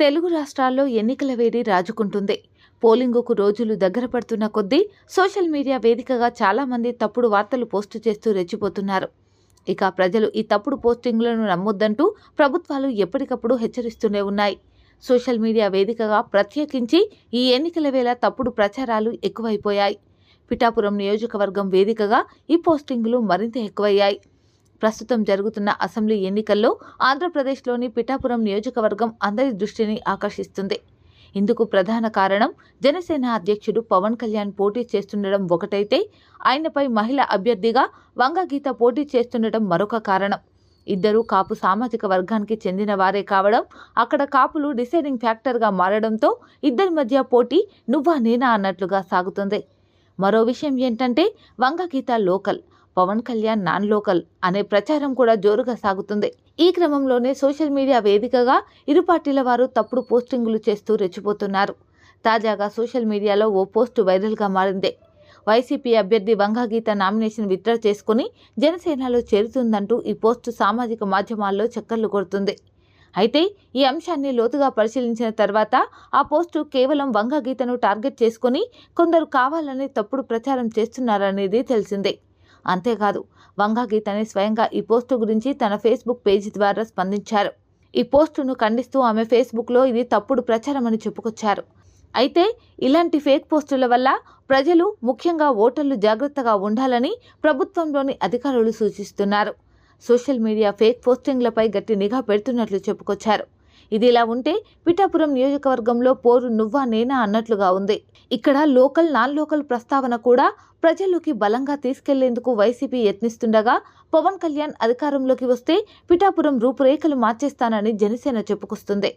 తెలుగు రాష్ట్రాల్లో ఎన్నికల వేడి రాజుకుంటుంది. పోలింగుకు రోజులు దగ్గర పడుతున్న కొద్దీ సోషల్ మీడియా వేదికగా చాలామంది తప్పుడు వార్తలు పోస్టు చేస్తూ రెచ్చిపోతున్నారు. ఇక ప్రజలు ఈ తప్పుడు పోస్టింగ్లను నమ్మొద్దంటూ ప్రభుత్వాలు ఎప్పటికప్పుడు హెచ్చరిస్తూనే ఉన్నాయి. సోషల్ మీడియా వేదికగా ప్రత్యేకించి ఈ ఎన్నికల వేళ తప్పుడు ప్రచారాలు ఎక్కువైపోయాయి. పిఠాపురం నియోజకవర్గం వేదికగా ఈ పోస్టింగులు మరింత ఎక్కువయ్యాయి. ప్రస్తుతం జరుగుతున్న అసెంబ్లీ ఎన్నికల్లో ఆంధ్రప్రదేశ్లోని పిఠాపురం నియోజకవర్గం అందరి దృష్టిని ఆకర్షిస్తుంది. ఇందుకు ప్రధాన కారణం జనసేన అధ్యక్షుడు పవన్ కళ్యాణ్ పోటీ చేస్తుండడం ఒకటైతే ఆయనపై మహిళ అభ్యర్థిగా వంగగీత పోటీ చేస్తుండటం మరొక కారణం. ఇద్దరూ కాపు సామాజిక వర్గానికి చెందిన వారే కావడం అక్కడ కాపులు డిసైడింగ్ ఫ్యాక్టర్గా మారడంతో ఇద్దరి మధ్య పోటీ నువ్వా నేనా అన్నట్లుగా సాగుతుంది. మరో విషయం ఏంటంటే Vanga Geetha local. Pawan Kalyan non local అనే ప్రచారం కూడా జోరుగా సాగుతుంది. ఈ క్రమంలోనే సోషల్ మీడియా వేదికగా ఇరు పార్టీల వారు తప్పుడు పోస్టింగులు చేస్తూ రెచ్చిపోతున్నారు. తాజాగా సోషల్ మీడియాలో ఓ పోస్టు వైరల్గా మారింది. వైసీపీ అభ్యర్థి వంగగీత నామినేషన్ విత్డ్రా చేసుకుని జనసేనలో చేరుతుందంటూ ఈ పోస్టు సామాజిక మాధ్యమాల్లో చక్కర్లు కొడుతుంది. అయితే ఈ అంశాన్ని లోతుగా పరిశీలించిన తర్వాత ఆ పోస్టు కేవలం వంగగీతను టార్గెట్ చేసుకుని కొందరు కావాలని తప్పుడు ప్రచారం చేస్తున్నారనేది తెలిసిందే. అంతేకాదు వంగగీతని స్వయంగా ఈ పోస్టు గురించి తన ఫేస్బుక్ పేజీ ద్వారా స్పందించారు. ఈ పోస్టును ఖండిస్తూ ఆమె ఫేస్బుక్లో ఇది తప్పుడు ప్రచారం అని చెప్పుకొచ్చారు. అయితే ఇలాంటి ఫేక్ పోస్టుల వల్ల ప్రజలు ముఖ్యంగా ఓటర్లు జాగ్రత్తగా ఉండాలని ప్రభుత్వంలోని అధికారులు సూచిస్తున్నారు. సోషల్ మీడియా ఫేక్ పోస్టింగ్లపై గట్టి నిఘా పెడుతున్నట్లు చెప్పుకొచ్చారు. ఇది ఇలా ఉంటే పిఠాపురం నియోజకవర్గంలో పోరు నువ్వా నేనా అన్నట్లుగా ఉంది. ఇక్కడ లోకల్ నాన్ లోకల్ ప్రస్తావన కూడా ప్రజల్లోకి బలంగా తీసుకెళ్ళేందుకు వైసీపీ యత్నిస్తుండగా పవన్ కళ్యాణ్ అధికారంలోకి వస్తే పిఠాపురం రూపురేఖలు మార్చేస్తానని జనసేన చెప్పుకొస్తుంది.